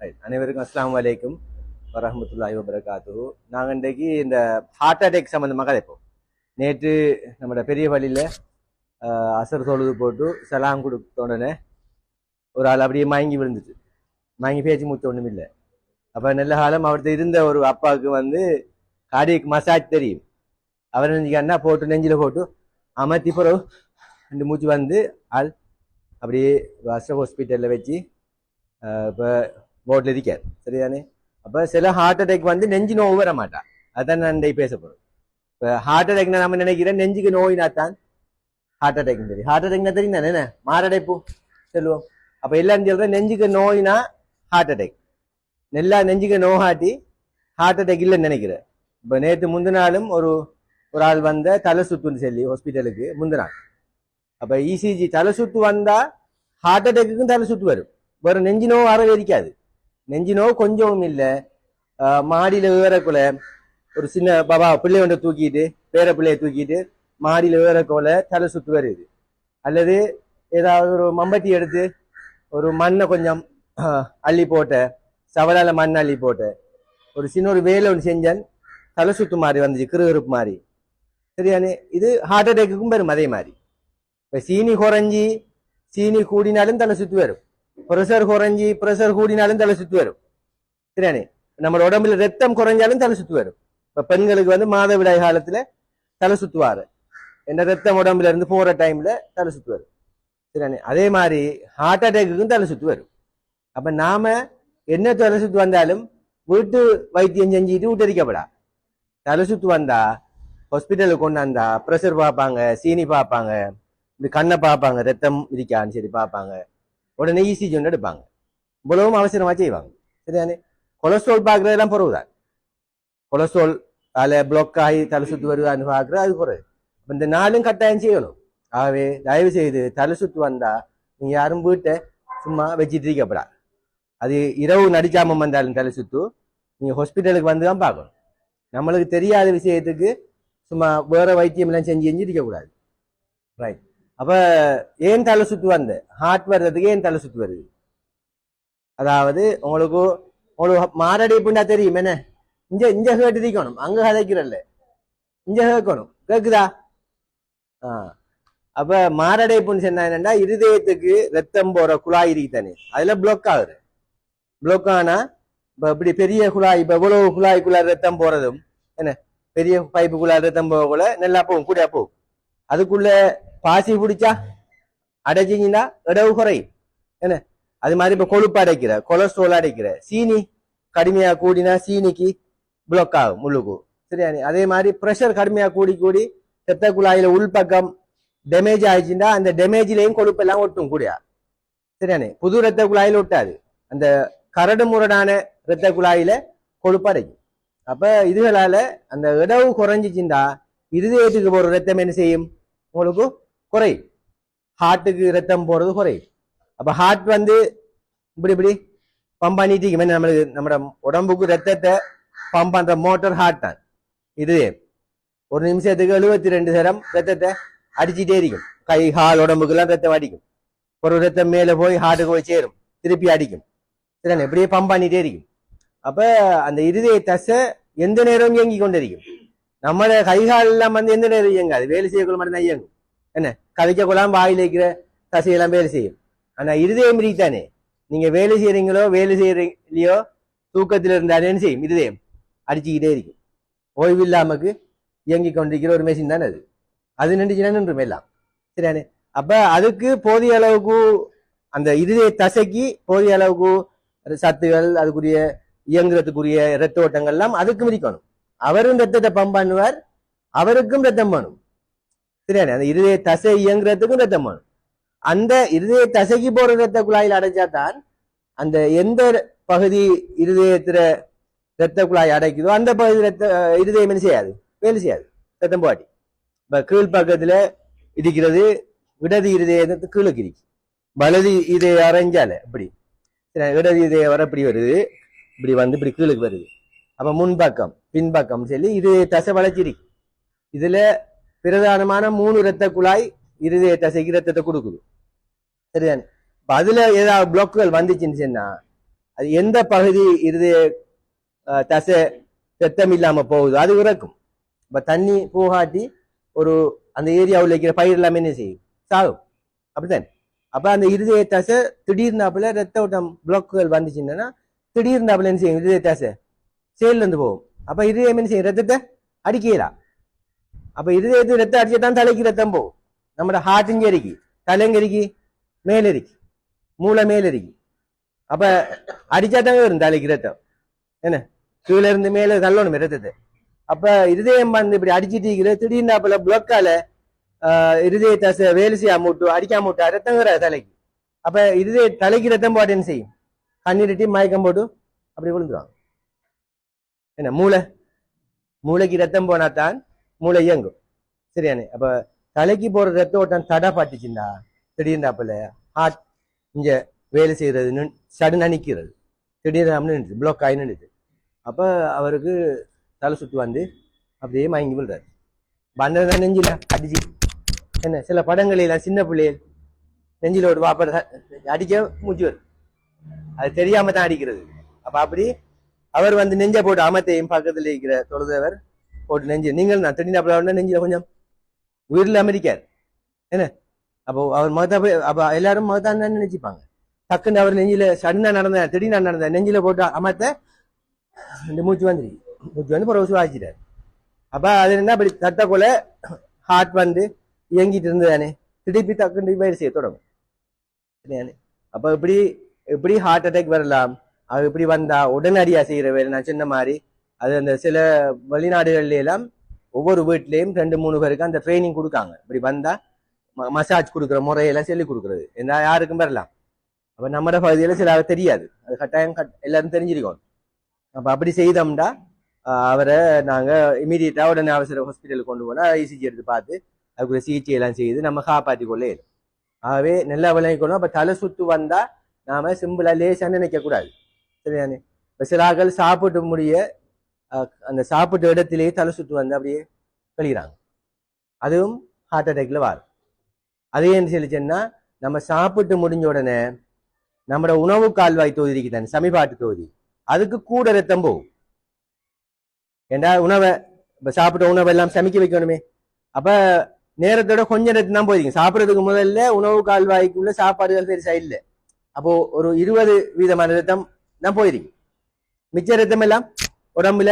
அனைவருக்கும் அஸ்லாம் வலைக்கும் வரமத்துல்லாஹி வபரகாத்து நாங்கள் இன்றைக்கு இந்த ஹார்ட் அட்டாக் சம்மந்தமாக கதைப்போம் நேற்று நம்மளோட பெரிய வழியில் அசர் தொழுது போட்டு சலாம் கொடுத்த உடனே ஒரு ஆள் அப்படியே மயங்கி விழுந்துச்சு மயங்கி பேச்சு மூச்சு ஒன்றும் இல்லை. அப்போ நல்ல காலம் அவர்கிட்ட இருந்த ஒரு அப்பாவுக்கு வந்து கார்டியக் மசாஜ் தெரியும். அவர் நினைச்சுக்கன்னா போட்டு நெஞ்சில் போட்டு அமர்த்தி பிறகு ரெண்டு மூச்சு வந்து ஆள் அப்படியே அசர் ஹாஸ்பிட்டலில் வச்சு இப்போ போர்டில் இருக்கார் சரிதானே? அப்போ சில ஹார்ட் அட்டாக் வந்து நெஞ்சு நோவு வர மாட்டா. அதான் நான் இன்றைக்கு பேச போகிறோம் இப்போ ஹார்ட் அட்டாக்னா நம்ம நினைக்கிறேன் நெஞ்சுக்கு நோயினா தான் ஹார்ட் அட்டாக் தெரியும். ஹார்ட் அட்டாக்னா தெரியும் தானே என்ன? மாரடைப்பு. சொல்லுவோம். அப்போ எல்லாம் சொல்கிறேன் நெஞ்சுக்கு நோயினா ஹார்ட் அட்டாக் நல்லா நெஞ்சுக்கு நோகாட்டி ஹார்ட் அட்டாக் இல்லைன்னு நினைக்கிறேன். இப்போ நேற்று முந்தின நாளும் ஒரு ஒரு ஆள் வந்த தலை சுத்துன்னு சொல்லி ஹாஸ்பிட்டலுக்கு முந்தினாள் அப்போ இசிஜி தலை சுத்து வந்தால் ஹார்ட் அட்டாக்குக்கும் தலை சுத்து வரும். வேறு நெஞ்சு நோவு வரவே இருக்காது நெஞ்சு நோவு கொஞ்சமும் இல்லை. மாடியில் ஏறக்குள்ள ஒரு சின்ன பாபா பிள்ளையோட தூக்கிட்டு பேர பிள்ளையை தூக்கிட்டு மாடியில் ஏறக்குள்ள தலை சுத்து வருது அல்லது ஏதாவது ஒரு மம்பட்டி எடுத்து ஒரு மண்ணை கொஞ்சம் அள்ளி போட்ட சவலால மண் அள்ளி போட்ட ஒரு சின்ன ஒரு வேலை ஒன்று செஞ்சேன் தலை சுத்து மாதிரி வந்துச்சு கிருகிருப்பு மாதிரி. சரியானே? இது ஹார்ட் அட்டாக்குக்கும் வரும் அதே மாதிரி. இப்போ சீனி குறைஞ்சி சீனி கூடினாலும் தலை சுத்து வரும் ப்ரெஷர் குறைஞ்சி ப்ரெஷர் கூடினாலும் தலை சுத்து வரும். சரியானே நம்ம உடம்புல ரத்தம் குறைஞ்சாலும் தலை சுத்து வரும். இப்ப பெண்களுக்கு வந்து மாதவிடாய் காலத்துல தலை சுத்துவாரு. என்ன ரத்தம் உடம்புல இருந்து போற டைம்ல தலை சுத்து வரும். சரியானே அதே மாதிரி ஹார்ட் அட்டாக்குக்கும் தலை சுத்து வரும். அப்ப நாம என்ன தலை சுத்து வந்தாலும் வீட்டு வைத்தியம் செஞ்சுட்டு விட்டரிக்கப்படா தலை சுத்து வந்தா ஹாஸ்பிட்டலுக்கு கொண்டாந்தா ப்ரெஷர் பார்ப்பாங்க சீனி பார்ப்பாங்க இப்படி கண்ணை பார்ப்பாங்க ரத்தம் இருக்கான்னு சரி பார்ப்பாங்க. உடனே இசிஜி ஒன்று எடுப்பாங்க. இவ்வளவும் அவசரமாக செய்வாங்க. சரியானே கொலஸ்ட்ரால் பார்க்குறதெல்லாம் பொறவுதான். கொலஸ்ட்ரால் அதில் பிளாக் ஆகி தலை சுத்து வருதான்னு பார்க்குறது அது குறை அப்ப இந்த நாளும் கட்டாயம் செய்யணும். ஆகவே தயவு செய்து தலை சுத்து வந்தால் நீங்கள் யாரும் வீட்டை சும்மா வச்சுட்டு இருக்கப்படா அது இரவு நடிக்காம வந்தாலும் தலை சுத்து நீங்கள் ஹாஸ்பிட்டலுக்கு வந்து தான் பார்க்கணும். நம்மளுக்கு தெரியாத விஷயத்துக்கு சும்மா வேறு வைத்தியம்லாம் செஞ்சு செஞ்சு இருக்கக்கூடாது ரைட் அப்ப ஏன் தலை சுத்து வந்த? ஹார்ட் வர்றதுக்கு ஏன் தலை சுத்து வருது? அதாவது உங்களுக்கு உங்களுக்கு மாரடைப்புண்டா தெரியும் என்ன? இங்க இங்க கேட்டு தீக்கணும் அங்க கதைக்கிறல்ல. இங்க கேட்கணும். கேக்குதா? ஆ. அப்ப மாரடைப்புன்னு சொன்னா என்னன்னா இருதயத்துக்கு ரத்தம் போற குழாய் இருக்கு தானே? அதுல பிளாக் ஆகுது. பிளாக் ஆனா இப்ப இப்படி பெரிய குழாய் இப்ப இவ்வளவு குழாய்க்குள்ள ரத்தம் போறதும் என்ன? பெரிய பைப்புக்குள்ள ரத்தம் போகக்குள்ள நல்லா போகும் கூட போகும்? அதுக்குள்ள பாசி பிடிச்சா அடைச்சிங்கன்னா இடவு குறையும் என்ன? அது மாதிரி இப்ப கொழுப்பு அடைக்கிற கொலஸ்ட்ரால் அடைக்கிற சீனி கடுமையா கூடினா சீனிக்கு பிளாக் ஆகும் முள்ளுக்கு சரியானே அதே மாதிரி ப்ரெஷர் கடுமையா கூடி கூடி செத்த குழாயில உள்பக்கம் டேமேஜ் ஆயிடுச்சுன்னா அந்த டேமேஜ்லயும் கொழுப்பு எல்லாம் ஒட்டும் கூடியா? சரியானே புது ரத்த குழாயில ஒட்டாது. அந்த கரடு முரடான ரத்த குழாயில கொழுப்பு அடைக்கும். அப்ப இதுகளால அந்த இடவு குறைஞ்சிச்சுண்டா இருதயத்துக்கு போற ரத்தம் என்ன செய்யும்? உங்களுக்கு குறை. ஹார்ட்டுக்கு ரத்தம் போகிறது குறை. அப்போ ஹார்ட் வந்து இப்படி இப்படி பம்ப் பண்ணிட்டு இருக்கு. நம்மளுக்கு நம்ம உடம்புக்கு ரத்தத்தை பம்ப் பண்ணுற மோட்டர் ஹார்ட் தான். இது ஒரு நிமிஷத்துக்கு எழுபத்தி ரெண்டு தரம் ரத்தத்தை அடிச்சுட்டே இருக்கும். கை கால் உடம்புக்கெல்லாம் ரத்தம் அடிக்கும். ஒரு ரத்தம் மேலே போய் ஹார்ட்டுக்கு போய் சேரும். திருப்பி அடிக்கும். சரிண்ணே இப்படியே பம்ப் பண்ணிட்டே இருக்கும். அப்போ அந்த இருதய தசை எந்த நேரம் இயங்கி கொண்டிருக்கும். நம்மள கை கால் எல்லாம் வந்து எந்த நேரம் இயங்காது வேலை செய்யக்குள்ள மட்டும் தான் இயங்கும் என்ன கதைக்க வாயில் இருக்கிற தசையெல்லாம் வேலை செய்யும் ஆனா இருதயம் தானே நீங்க வேலை செய்யறீங்களோ வேலை செய்யறீங்களோ தூக்கத்தில் இருந்தாலே என்ன செய்யும் இருதயம் அடிச்சுக்கிட்டே இருக்கும் ஓய்வு இல்லாமக்கு இயங்கி கொண்டிருக்கிற ஒரு மெஷின் தானே அது அது நின்றுச்சுன்னா நின்றும் எல்லாம் சரியானே அப்ப அதுக்கு போதிய அளவுக்கு அந்த இருதய தசைக்கு போதிய அளவுக்கு சத்துகள் அதுக்குரிய இயங்குறதுக்குரிய இரத்த ஓட்டங்கள்லாம் எல்லாம் மிதிக்கணும் அவரும் ரத்தத்தை பம்ப் பண்ணுவார். அவருக்கும் ரத்தம் வேணும். சரியானே அந்த இருதய தசை இயங்குறதுக்கும் ரத்தம் வேணும். அந்த இருதய தசைக்கு போற ரத்த குழாயில் அடைச்சா தான் அந்த எந்த பகுதி இருதயத்துல ரத்த குழாய் அடைக்குதோ அந்த பகுதி ரத்த இருதயம் என்ன செய்யாது? வேலை செய்யாது. ரத்தம் பாட்டி இப்ப கீழ் பக்கத்துல இருக்கிறது இடது இருதயத்து கீழுக்கு இருக்கு வலது இதய அரைஞ்சால இப்படி இடது இதய வர இப்படி வருது. இப்படி வந்து இப்படி கீழுக்கு வருது. அப்ப முன்பக்கம் பின்பக்கம் சொல்லி இது தசை வளர்ச்சிரி இதுல பிரதானமான மூணு இரத்த குழாய் இருதய தசைக்கு ரத்தத்தை கொடுக்குது. சரிதானே? இப்போ அதுல ஏதாவது பிளாக்குகள் வந்துச்சுன்னு சொன்னா அது எந்த பகுதி இருதய தசை ரத்தம் இல்லாம போகுதோ அது இறக்கும். இப்ப தண்ணி போகாட்டி ஒரு அந்த ஏரியாவில் இருக்கிற பயிர் எல்லாமே என்ன செய்யும்? சாகும். அப்படித்தானே? அப்ப அந்த இருதய தசை திடீர்னாப்புல ரத்த ஓட்டம் பிளாக்குகள் வந்துச்சுன்னா திடீர்னாப்புல என்ன செய்யும்? இருதய தசை செயல்ல இருந்து போகும். அப்ப இருதயம் என்ன செய்யும்? ரத்தத்தை அடிக்கலாம் அப்ப இருதயத்து ரத்தம் அடிச்சதான் தலைக்கு ரத்தம் போகும். நம்ம ஹார்ட் இங்க இருக்கு. தலைங்கரிக்கு மேல இருக்கு. மூளை மேல இருக்கு. அப்ப அடிச்சாதாங்க வரும் தலைக்கு ரத்தம். என்ன? கீழ இருந்து மேல தள்ளணும் ரத்தத்தை. அப்ப இருதயம் வந்து இப்படி அடிச்சுட்டு இருக்கிற திடீர்னு அப்பல பிளக்கால இருதய தசை வேலை செய்யாம மூட்டும் அடிக்காம மூட்டும் ரத்தம் வராது தலைக்கு. அப்போ இருதய தலைக்கு ரத்தம் போட்டு என்ன செய்யும்? கண்ணீர் மயக்கம் போட்டு அப்படி விழுந்துருவாங்க. என்ன மூளை? மூளைக்கு ரத்தம் போனா தான் மூளை இயங்கும். சரியானே? அப்ப தலைக்கு போற ரத்த ஓட்டம் தடை பாட்டுச்சுண்டா திடீர்னாப்புல ஹார்ட் இங்க வேலை செய்யறது நின்- சடுனா நிக்கிறது. திடீர்னு நின்று பிளாக் ஆகி நின்றுது. அப்ப அவருக்கு தலை சுத்து வந்து அப்படியே மயங்கி விழுறாரு. பண்டதான் நெஞ்சில அடிச்சு. என்ன சில படங்களில சின்ன பிள்ளைகள் நெஞ்சில ஒரு வாப்பட அடிக்க மூச்சு வரும். அது தெரியாம தான் அடிக்கிறது. அப்ப அப்படி அவர் வந்து நெஞ்ச போட்டு அமத்தையும் பக்கத்தில் இருக்கிற தொழுதவர் போட்டு நெஞ்சு. நீங்கள் நான் திடீர்னு நெஞ்சில் கொஞ்சம் உயிரில் அமெரிக்கார். என்ன? அப்போ அவர் மகத்தா போய் எல்லாரும் மகத்தான் தான் நினைச்சுப்பாங்க? டக்குன்னு அவர் நெஞ்சில சடனா நடந்த திடீர்னு நடந்த நெஞ்சில போட்டு அமத்த இந்த மூச்சு வந்துரு மூச்சு வந்து பிறகு சுவாச்சிட்டார் அப்ப அது என்ன அப்படி தட்ட ஹார்ட் வந்து இயங்கிட்டு இருந்ததானே? திருப்பி டக்குன்னு பயிர் செய்ய தொடங்கும். அப்போ அப்ப இப்படி எப்படி ஹார்ட் அட்டாக் வரலாம்? அது இப்படி வந்தா உடனடியாக செய்கிற வேலை நான் சொன்ன மாதிரி. அது அந்த சில வெளிநாடுகள்லாம் ஒவ்வொரு வீட்லேயும் ரெண்டு மூணு பேருக்கு அந்த ட்ரைனிங் கொடுக்காங்க. இப்படி வந்தால் மசாஜ் கொடுக்குற முறையெல்லாம் சொல்லி கொடுக்குறது. என்ன யாருக்கும் வரலாம். அப்போ நம்மளோட பகுதியில் சில தெரியாது. அது கட்டாயம் கட்- எல்லாரும் தெரிஞ்சிருக்கோம். அப்போ அப்படி செய்தோம்னா அவரை நாங்க இமீடியட்டாக உடனே அவசர ஹாஸ்பிட்டலுக்கு கொண்டு போனால் இசிஜி எடுத்து பார்த்து அதுக்குள்ள சிகிச்சை எல்லாம் செய்து நம்ம காப்பாற்றி கொள்ள இயலும். ஆகவே நல்லா விளங்கிக்கணும். அப்ப தலை சுத்து வந்தால் நாம சிம்பிளாக லேசாக நினைக்கக்கூடாது சரியானே இப்ப சில சாப்பிட்டு முடிய அந்த சாப்பிட்ட இடத்திலேயே தலை சுட்டு வந்து அப்படியே கழிகிறாங்க அதுவும் ஹார்ட் அட்டாக்ல வரும். அது என்ன சொல்லிச்சேன்னா நம்ம சாப்பிட்டு முடிஞ்ச உடனே நம்மட உணவு கால்வாய் தொகுதி இருக்குதானே சமிபாட்டு தொகுதி. அதுக்கு கூட ரத்தம் போகும். ஏண்டா உணவை இப்போ சாப்பிட்ட உணவை எல்லாம் சமைக்க வைக்கணுமே. அப்ப நேரத்தோட கொஞ்ச நேரத்து தான் போயிருக்கும் சாப்பிட்றதுக்கு முதல்ல உணவு கால்வாய்க்குள்ள சாப்பாடுகள் பெருசா இல்லை. அப்போ ஒரு இருபது வீதமான ரத்தம் நான் போயிருக்கும் மிச்ச ரத்தம் எல்லாம் உடம்புல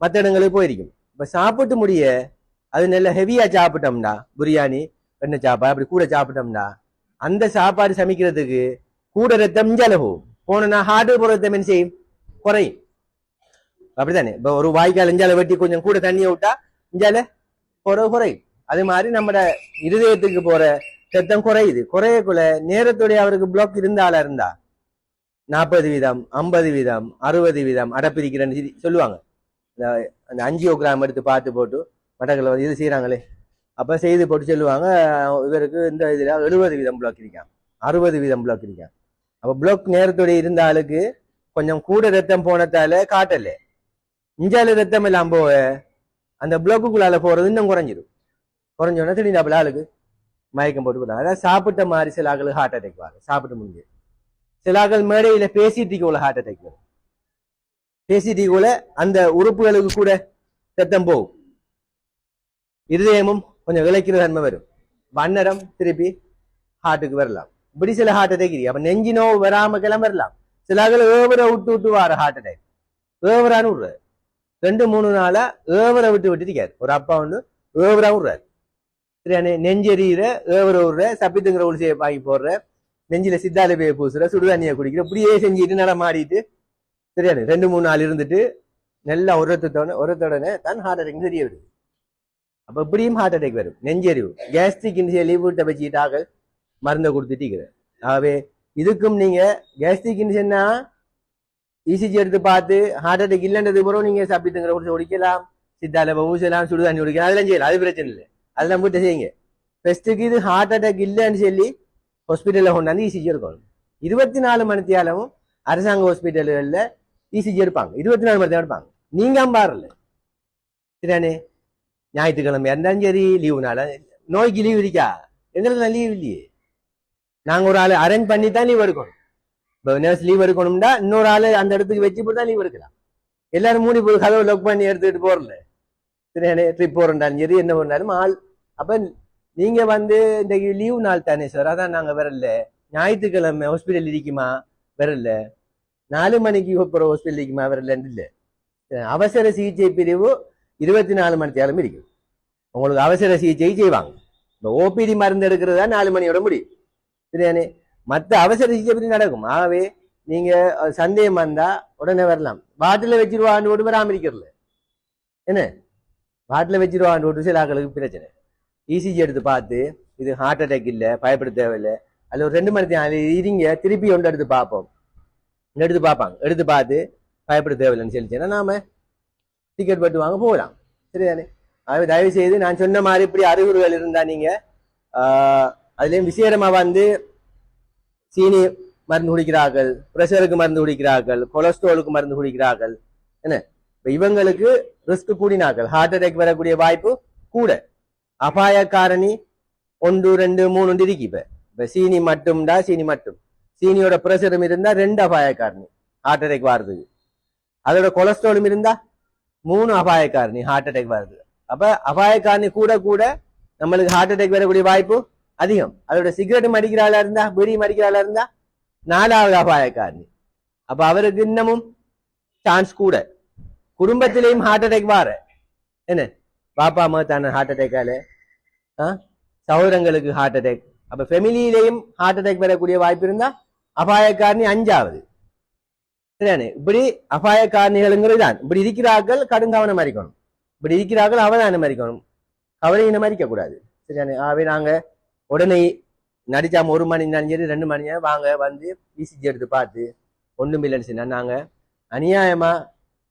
மற்ற இடங்களுக்கு போயிருக்கும் இப்போ சாப்பிட்டு முடிய அது நல்ல ஹெவியாக சாப்பிட்டோம்னா பிரியாணி எண்ணெய் சாப்பாடு அப்படி கூட சாப்பிட்டோம்னா அந்த சாப்பாடு சமைக்கிறதுக்கு கூட ரத்தம் இஞ்சால போகும் ஹார்டு போகிற ரத்தம் என்ன செய்யும் குறையும் அப்படித்தானே இப்போ ஒரு வாய்க்கால் இஞ்சால வெட்டி கொஞ்சம் கூட தண்ணியை விட்டா இஞ்சால குறை குறையும் அது மாதிரி நம்ம இருதயத்துக்கு போற ரத்தம் குறையுது குறையக்குள்ள நேரத்துடைய அவருக்கு பிளாக் இருந்தாலா இருந்தா நாற்பது வீதம் ஐம்பது வீதம் அறுபது வீதம் அடப்பிரிக்கிறேன்னு சொல்லுவாங்க. இந்த- அந்த அஞ்சியோகிராம் எடுத்து பார்த்து போட்டு மட்டக்களை வந்து இது செய்கிறாங்களே அப்போ செய்து போட்டு சொல்லுவாங்க இவருக்கு இந்த இதில் எழுபது வீதம் பிளாக் இருக்கான் அறுபது வீதம் பிளாக் இருக்கான் அப்போ பிளாக் நேரத்தோட இருந்த ஆளுக்கு கொஞ்சம் கூட ரத்தம் போனதால காட்டல. இஞ்சால ரத்தம் எல்லாம் போக அந்த பிளாக்குக்குள்ளால போகிறது இன்னும் குறைஞ்சிடும் குறைஞ்சோன்னா திடீர்னு ஆளுக்கு மயக்கம் போட்டு போட்டாங்க அதாவது சாப்பிட்ட மாதிரி சில ஆளுக்கு ஹார்ட் அட்டாக் வாங்க. சாப்பிட்டு முடிஞ்சு. சிலாக்கள் மேடையில பேசிட்டு உள்ள ஹார்ட் அட்டாக் வரும் பேசிட்டு அந்த உறுப்புகளுக்கு கூட சத்தம் போகும். இருதயமும் கொஞ்சம் விளைக்கிற தன்மை வரும். வண்ணரம் திருப்பி ஹார்ட்டுக்கு வரலாம். இப்படி சில ஹார்ட் அட்டாக் இருக்கு. அப்ப நெஞ்சு நோவு வராம கிளம்ப வரலாம் சில ஏவரை விட்டு விட்டு வர ஹார்ட் அட்டாக் ஏவரான்னு விடுறாரு ரெண்டு மூணு நாளா ஏவரை விட்டு விட்டுருக்காரு ஒரு அப்பா வந்து ஏவரா விடுறாரு சரியானே நெஞ்செறியிற ஏவரை விடுற சப்பித்துங்கிற உளிசையை வாங்கி போடுற நெஞ்சில சித்தால போய் பூசுற சுடுதண்ணியை குடிக்கிற இப்படியே செஞ்சுட்டு நடமாடிட்டு தெரியாது ரெண்டு மூணு நாள் இருந்துட்டு நல்லா உரத்தோட உரத்தோடனே தான் ஹார்ட் அட்டாக் தெரிய வருது. அப்ப இப்படியும் ஹார்ட் அட்டாக் வரும். நெஞ்செறிவு கேஸ்ட்ரிக் சொல்லி வீட்டை வச்சுக்கிட்டாக மருந்தை கொடுத்துட்டு ஆகவே இதுக்கும் நீங்க கேஸ்ட்ரிக் இன்சியன்னா இசிஜி எடுத்து பார்த்து ஹார்ட் அட்டாக் இல்லைன்றது பிறகு நீங்க சப்பித்துங்கிற குடிச்சு குடிக்கலாம். சித்தால ஊசலாம் சுடுதண்ணி குடிக்கலாம். அதெல்லாம் செய்யலாம். அது பிரச்சனை இல்லை. அதெல்லாம் போட்டு செய்யுங்க. ஃபர்ஸ்ட்டுக்கு இது ஹார்ட் அட்டாக் இல்லைன்னு சொல்லி ஹாஸ்பிட்டலில் கொண்டாந்து இசிஜி எடுக்கணும். இருபத்தி நாலு மணித்தியாலும் அரசாங்க ஹாஸ்பிட்டல்களில் இசிஜி எடுப்பாங்க. இருபத்தி நாலு மணி எடுப்பாங்க. நீங்க பாருல சரியானே ஞாயிற்றுக்கிழமை இருந்தாலும் சரி லீவுனால நோய்க்கு லீவ் இருக்கா? எங்களுக்கு லீவ் இல்லையே. நாங்க ஒரு ஆள் அரேஞ்ச் பண்ணி தான் லீவ் எடுக்கணும். இப்போ நர்ஸ் லீவ் எடுக்கணும்னா இன்னொரு ஆள் அந்த இடத்துக்கு வச்சு போட்டு தான் லீவ் எடுக்கலாம். எல்லாரும் மூடி போய் கதவை லொக் பண்ணி எடுத்துக்கிட்டு போறல. சரியானே ட்ரிப் போறோம்டாலும் சரி என்ன பண்ணாலும் ஆள். அப்போ நீங்க வந்து இந்த லீவ் நாள் தானே சார் அதான் நாங்க வரல. ஞாயிற்றுக்கிழமை ஹாஸ்பிட்டல் இருக்குமா? வரல. நாலு மணிக்கு அப்புறம் ஹாஸ்பிட்டல் இருக்குமா? வரலன்னு இல்லை. அவசர சிகிச்சை பிரிவு இருபத்தி நாலு மணி நேரம் இருக்கும். உங்களுக்கு அவசர சிகிச்சை செய்வாங்க. இப்போ ஓபிடி மருந்து எடுக்கிறது தான் நாலு மணியோட முடியும். சரியானே மற்ற அவசர சிகிச்சை பிரிவு நடக்கும். ஆகவே நீங்க சந்தேகம் வந்தா உடனே வரலாம். வாட்டில் வச்சிருவான்னு போட்டு வராம இருக்கிறல. என்ன? வாட்டில் வச்சிருவான்னு போட்டு சில ஆக்களுக்கு பிரச்சனை. இசிஜி எடுத்து பார்த்து இது ஹார்ட் அட்டாக் இல்லை பயப்பட தேவையில்லை. அதில் ஒரு ரெண்டு மணி நேரம் இருங்க திருப்பி ஒன்று எடுத்து பார்ப்போம். எடுத்து பார்ப்பாங்க. எடுத்து பார்த்து பயப்பட தேவையில்லைன்னு சொல்லிச்சேன்னா நாம டிக்கெட் போட்டு வாங்க போகலாம். சரிதானே? ஆகவே தயவு செய்து நான் சொன்ன மாதிரி இப்படி அறிகுறிகள் இருந்தா நீங்க அதுலேயும் அதுலயும் வந்து சீனி மருந்து குடிக்கிறார்கள் ப்ரெஷருக்கு மருந்து குடிக்கிறார்கள் கொலஸ்ட்ராலுக்கு மருந்து குடிக்கிறார்கள். என்ன? இப்போ இவங்களுக்கு ரிஸ்க் கூடினார்கள். ஹார்ட் அட்டாக் வரக்கூடிய வாய்ப்பு கூட. அபாயக்காரணி ஒன்று ரெண்டு மூணு இருக்கு இப்ப. இப்ப சீனி மட்டும்டா சீனி மட்டும். சீனியோட ப்ரெஷரும் இருந்தா ரெண்டு அபாயக்காரணி ஹார்ட் அட்டாக் வர்றதுக்கு. அதோட கொலஸ்ட்ராலும் இருந்தா மூணு அபாயக்காரணி ஹார்ட் அட்டாக் வருது அப்ப அபாயக்காரணி கூட கூட நம்மளுக்கு ஹார்ட் அட்டாக் வரக்கூடிய வாய்ப்பு அதிகம். அதோட சிகரெட் மடிக்கிறாளா இருந்தா பீடி மடிக்கிறாளா இருந்தா நாலாவது அபாயக்காரணி. அப்ப அவருக்கு இன்னமும் சான்ஸ் கூட. குடும்பத்திலையும் ஹார்ட் அட்டாக் வார. என்ன? பாப்பா அம்மா தானே ஹார்ட் அட்டாக்கால சகோதரங்களுக்கு ஹார்ட் அட்டாக் அப்ப ஃபெமிலியிலையும் ஹார்ட் அட்டாக் வரக்கூடிய வாய்ப்பு இருந்தால் அபாய காரணி அஞ்சாவது. சரியானே இப்படி அபாயக்காரணிகளுங்கிறது தான் இப்படி இருக்கிறார்கள் கடுங்கவனம் மறிக்கணும் இப்படி இருக்கிறார்கள் அவதானம் மறிக்கணும் கவலையினம் மறிக்க கூடாது. சரியானே ஆகவே நாங்க உடனே நடிச்சாம ஒரு மணி நேரம் சரி ரெண்டு மணி நேரம் வாங்க வந்து இசிஜி எடுத்து பார்த்து ஒன்றும் இல்லைன்னு சொன்னா நாங்க அநியாயமா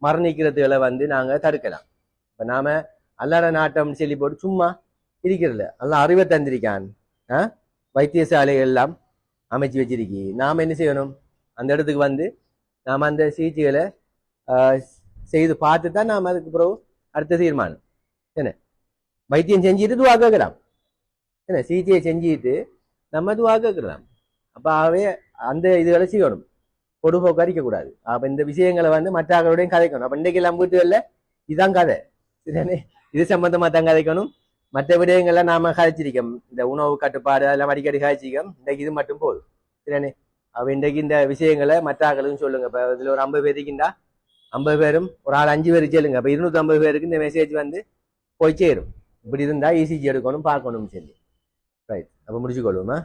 மரணிக்கிறதுகளை வந்து நாங்க தடுக்கலாம். இப்போ நாம அல்லாட நாட்டம் சொல்லி போட்டு சும்மா இருக்கிறதில்ல எல்லாம் அறிவை தந்திருக்கான். ஆ? வைத்தியசாலைகள் எல்லாம் அமைச்சு வச்சிருக்கி. நாம என்ன செய்யணும்? அந்த இடத்துக்கு வந்து நாம அந்த சிகிச்சைகளை ஆஹ், செய்து பார்த்து தான் நாம அதுக்கு பிறகு அடுத்த தீர்மானம். என்ன? வைத்தியம் செஞ்சுட்டு துவா கேட்கலாம். என்ன? சிகிச்சையை செஞ்சுட்டு நம்ம துவா கேட்கலாம். அப்போ ஆகவே அந்த இதுகளை செய்யணும். பொடுபோக்கு அரிக்கக்கூடாது அப்போ இந்த விஷயங்களை வந்து மற்றவர்களோடையும் கதைக்கணும். அப்போ இன்றைக்கு எல்லாம் வீட்டுகள்ல இதுதான் கதை. இது சம்பந்தமா தான் கதைக்கணும்? மற்ற விடயங்கள்லாம் நாம கழிச்சிருக்கோம். இந்த உணவு கட்டுப்பாடு அதெல்லாம் அடிக்கடி கதைச்சிருக்கோம் இன்றைக்கு இது மட்டும் போதும். சரிதானே? அப்ப இன்றைக்கு இந்த விஷயங்களை மற்றாக்களுக்கும் சொல்லுங்க. இப்போ இதில் ஒரு ஐம்பது பேர் இருக்கின்றா? ஐம்பது பேரும் ஒரு ஆள் அஞ்சு பேர் சொல்லுங்க. அப்போ இருநூத்தி ஐம்பது பேருக்கு இந்த மெசேஜ் வந்து போய் சேரும். இப்படி இருந்தால் இசிஜி எடுக்கணும் பார்க்கணும்னு சொல்லி. ரைட் அப்போ முடிச்சுக்கொள்வோமா?